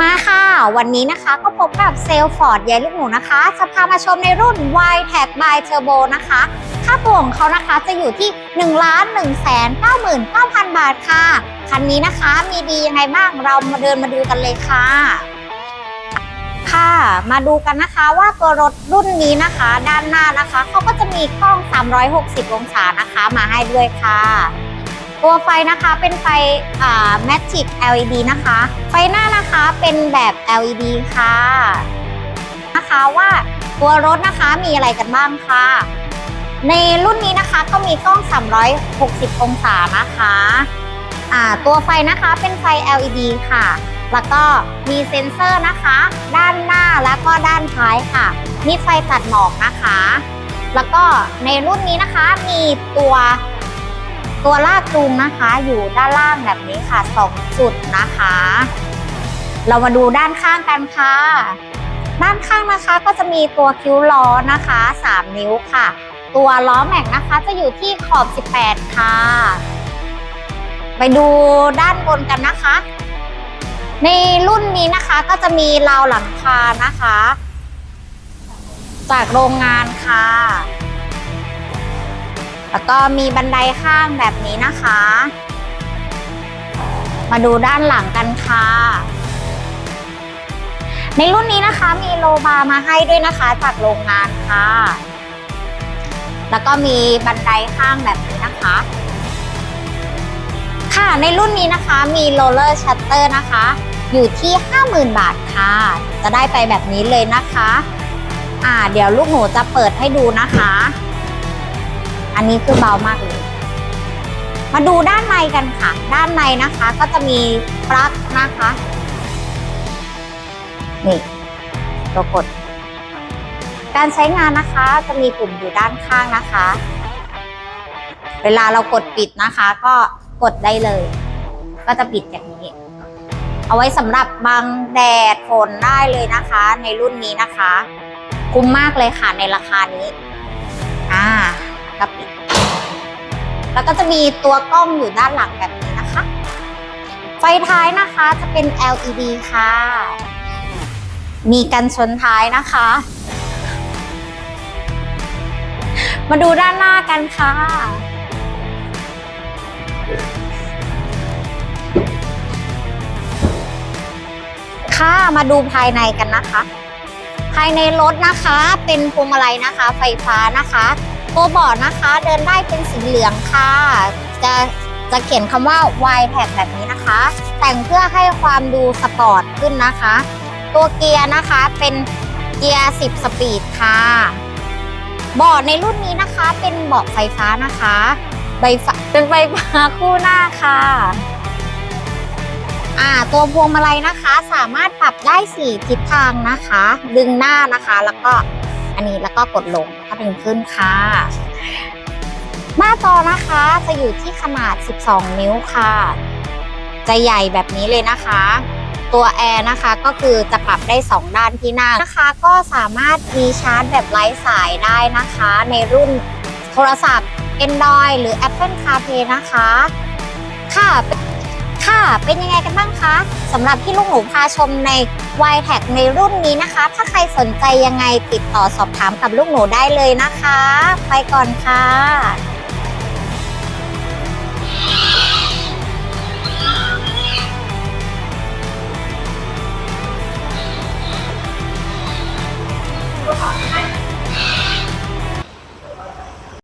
มาค่ะ วันนี้นะคะก็พบกับเซลฟอร์ดยายลูกหมูนะคะ จะพามาชมในรุ่น y t a g by Turbo นะคะ ค่าตัวของเขานะคะจะอยู่ที่ 1 1 9 9 9 0 0 บาทค่ะ คันนี้นะคะมีดียังไงบ้างเรามาเดินมาดูกันเลยค่ะ ค่ะ มาดูกันนะคะว่าตัวรถรุ่นนี้นะคะ ด้านหน้านะคะเขาก็จะมีกล้อง 360 องศานะคะมาให้ด้วยค่ะ ตัวไฟนะคะเป็นไฟอ่า Magic LED นะคะ ไฟหน้านะคะเป็นแบบ LED ค่ะ นะคะว่าตัวรถนะคะมีอะไรกันบ้างค่ะ ในรุ่นนี้นะคะก็มีกล้อง 360 องศานะคะตัวไฟนะคะเป็นไฟ LED ค่ะ แล้วก็มีเซ็นเซอร์นะคะ ด้านหน้าแล้วก็ด้านท้ายค่ะ มีไฟตัดหมอกนะคะ แล้วก็ในรุ่นนี้นะคะมีตัว ตัวลากจูงนะคะ อยู่ด้านล่างแบบนี้ค่ะสองจุดนะคะ เรามาดูด้านข้างกันค่ะ ด้านข้างนะคะก็จะมีตัวคิ้วล้อนะคะ 3 นิ้วค่ะ ตัวล้อแม็กนะคะจะอยู่ที่ขอบ 18 ค่ะ ไปดูด้านบนกันนะคะ ในรุ่นนี้นะคะก็จะมีราวหลังคานะคะ จากโรงงานค่ะ แล้วก็มีบันไดข้างแบบนี้นะคะ มาดูด้านหลังกันค่ะ ในรุ่นนี้นะคะมีโลบาร์มาให้ด้วยนะคะจากโรงงานค่ะ แล้วก็มีบันไดข้างแบบนี้นะคะ ค่ะในรุ่นนี้นะคะมีโรลเลอร์ชัตเตอร์นะคะ อยู่ที่ 50,000 บาทค่ะ จะได้ไปแบบนี้เลยนะคะ อ่า เดี๋ยวลูกหนูจะเปิดให้ดูนะคะ อันนี้คือเบามากเลย มาดูด้านในกันค่ะ ด้านในนะคะก็จะมีปลั๊กนะคะ นี่ตัวกด การใช้งานนะคะจะมีปุ่มอยู่ด้านข้างนะคะ เวลาเรากดปิดนะคะ ก็กดได้เลย ก็จะปิดอย่างนี้ เอาไว้สำหรับบังแดดฝนได้เลยนะคะ ในรุ่นนี้นะคะ คุ้มมากเลยค่ะในราคานี้ อ่า ก็ปิดแล้วก็จะมีตัวกล้องอยู่ด้านหลังแบบนี้นะคะ ไฟท้ายนะคะจะเป็น LED ค่ะ มีกันชนท้ายนะคะ มาดูด้านหน้ากันค่ะค่ะมาดูภายในกันนะคะ ภายในรถนะคะเป็นพวงมาลัยนะคะ ไฟฟ้านะคะ ตัวบอร์ดนะคะ เดินได้เป็นสีเหลืองค่ะ จะจะเขียนคำว่า y t a g แบบนี้นะคะ แต่งเพื่อให้ความดูสปอร์ตขึ้นนะคะ ตัวเกียร์นะคะเป็นเกียร์ 10 สปีดค่ะเบาะในรุ่นนี้นะคะเป็นเบาะไฟฟ้านะคะใบเป็นไฟฟ้าคู่หน้าค่ะอ่าตัวพวงมาลัยนะคะสามารถปรับได้สี่ทิศทางนะคะ ดึงหน้านะคะแล้วก็ อันนี้แล้วก็กดลงแล้วก็ดึงขึ้นค่ะ หน้าจอนะคะจะอยู่ที่ขนาด 12 นิ้วค่ะ จะใหญ่แบบนี้เลยนะคะ ตัวแอร์นะคะก็คือจะปรับได้ 2 ด้านที่หน้านะคะ ก็สามารถมีชาร์จแบบไร้สายได้นะคะ ในรุ่นโทรศัพท์ Android หรือ Apple CarPlay นะคะ ค่ะค่ะ เป็นยังไงกันบ้างคะสำหรับที่ลูกหนูพาชมใน y t a g ในรุ่นนี้นะคะ ถ้าใครสนใจยังไงติดต่อสอบถามกับลูกหนูได้เลยนะคะ ไปก่อนค่ะ